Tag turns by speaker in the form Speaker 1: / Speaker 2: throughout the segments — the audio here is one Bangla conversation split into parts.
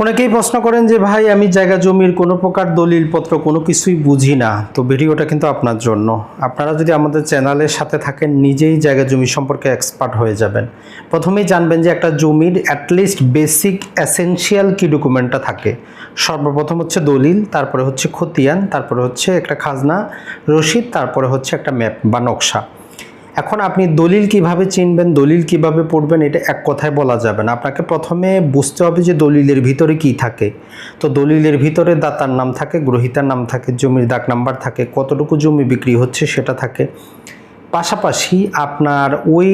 Speaker 1: অনেকেই প্রশ্ন করেন যে, ভাই, আমি জায়গা জমির কোনো প্রকার দলিলপত্র কোনো কিছুই বুঝি না। তো ভিডিওটা কিন্তু আপনার জন্য। আপনারা যদি আমাদের চ্যানেলের সাথে থাকেন, নিজেই জায়গা জমি সম্পর্কে এক্সপার্ট হয়ে যাবেন। প্রথমেই জানবেন যে, একটা জমির অ্যাটলিস্ট বেসিক এসেনশিয়াল কি ডকুমেন্টটা থাকে? সর্বপ্রথম হচ্ছে দলিল, তারপরে হচ্ছে খতিয়ান, তারপরে হচ্ছে একটা খাজনা, রসিদ, তারপরে হচ্ছে একটা ম্যাপ বা নকশা। এখন আপনি দলিল কীভাবে চিনবেন, দলিল কীভাবে পড়বেন, এটা এক কথায় বলা যাবে না। আপনাকে প্রথমে বুঝতে হবে যে দলিলের ভিতরে কি থাকে। তো দলিলের ভিতরে দাতার নাম থাকে, গ্রহিতার নাম থাকে, জমির দাগ নাম্বার থাকে, কতটুকু জমি বিক্রি হচ্ছে সেটা থাকে। পাশাপাশি আপনার ওই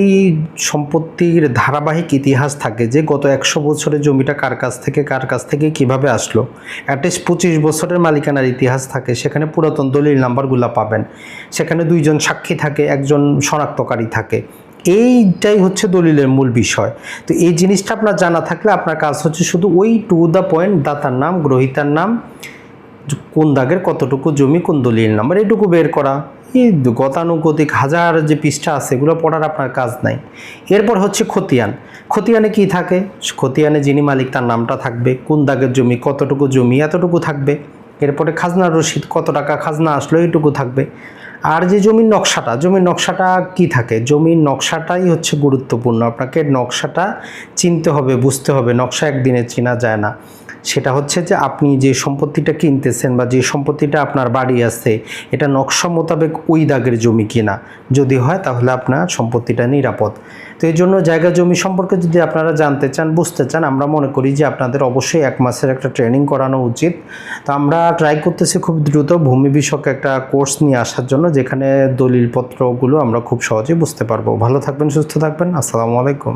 Speaker 1: সম্পত্তির ধারাবাহিক ইতিহাস থাকে যে গত একশো বছরের জমিটা কার কাছ থেকে, কার কাছ থেকে কীভাবে আসলো। অ্যাটলিস্ট পঁচিশ বছরের মালিকানার ইতিহাস থাকে, সেখানে পুরাতন দলিল নাম্বারগুলো পাবেন। সেখানে দুইজন সাক্ষী থাকে, একজন শনাক্তকারী থাকে। এইটাই হচ্ছে দলিলের মূল বিষয়। তো এই জিনিসটা আপনার জানা থাকলে আপনার কাজ হচ্ছে শুধু ওই টু দ্য পয়েন্ট, দাতার নাম, গ্রহিতার নাম কোন দাগের কতটুকু জমি, কোন দলিল নাম্বার, এটুকু বের করা। এই গতানুগতিক হাজার যে পৃষ্ঠা আছে, এগুলো পড়ার আপনার কাজ নাই। এরপর হচ্ছে খতিয়ান। খতিয়ানে কি থাকে? খতিয়ানে যিনি মালিক, তার নামটা থাকবে। কোন দাগের জমি, কতটুকু জমি, এতটুকু থাকবে। এরপরে খাজনার রসিদ, কত টাকা খাজনা আসলো এইটুকু থাকবে। আর যে জমির নকশাটা জমির নকশাটা কি থাকে? জমির নকশাটাই হচ্ছে গুরুত্বপূর্ণ। আপনাকে নকশাটা চিনতে হবে, বুঝতে হবে। নকশা একদিনে চেনা যায় না। সেটা হচ্ছে যে আপনি যে সম্পত্তিটা কিনতেছেন বা যে সম্পত্তিটা আপনার বাড়ি আছে, এটা নকশা মোতাবেক ওই দাগের জমি কিনা? যদি হয়, তাহলে আপনার সম্পত্তিটা নিরাপদ। তো এই জন্য জায়গা জমি সম্পর্কে যদি আপনারা জানতে চান, বুঝতে চান, আমরা মনে করি যে আপনাদের অবশ্যই এক মাসের একটা ট্রেনিং করানো উচিত। তো আমরা ট্রাই করতেছি খুব দ্রুত। ভূমি বিষয়ক একটা কোর্স নিয়ে আসার জন্য যেখানে দলিলপত্রগুলো আমরা খুব সহজেই বুঝতে পারব। ভালো থাকবেন সুস্থ থাকবেন। আসসালামু আলাইকুম।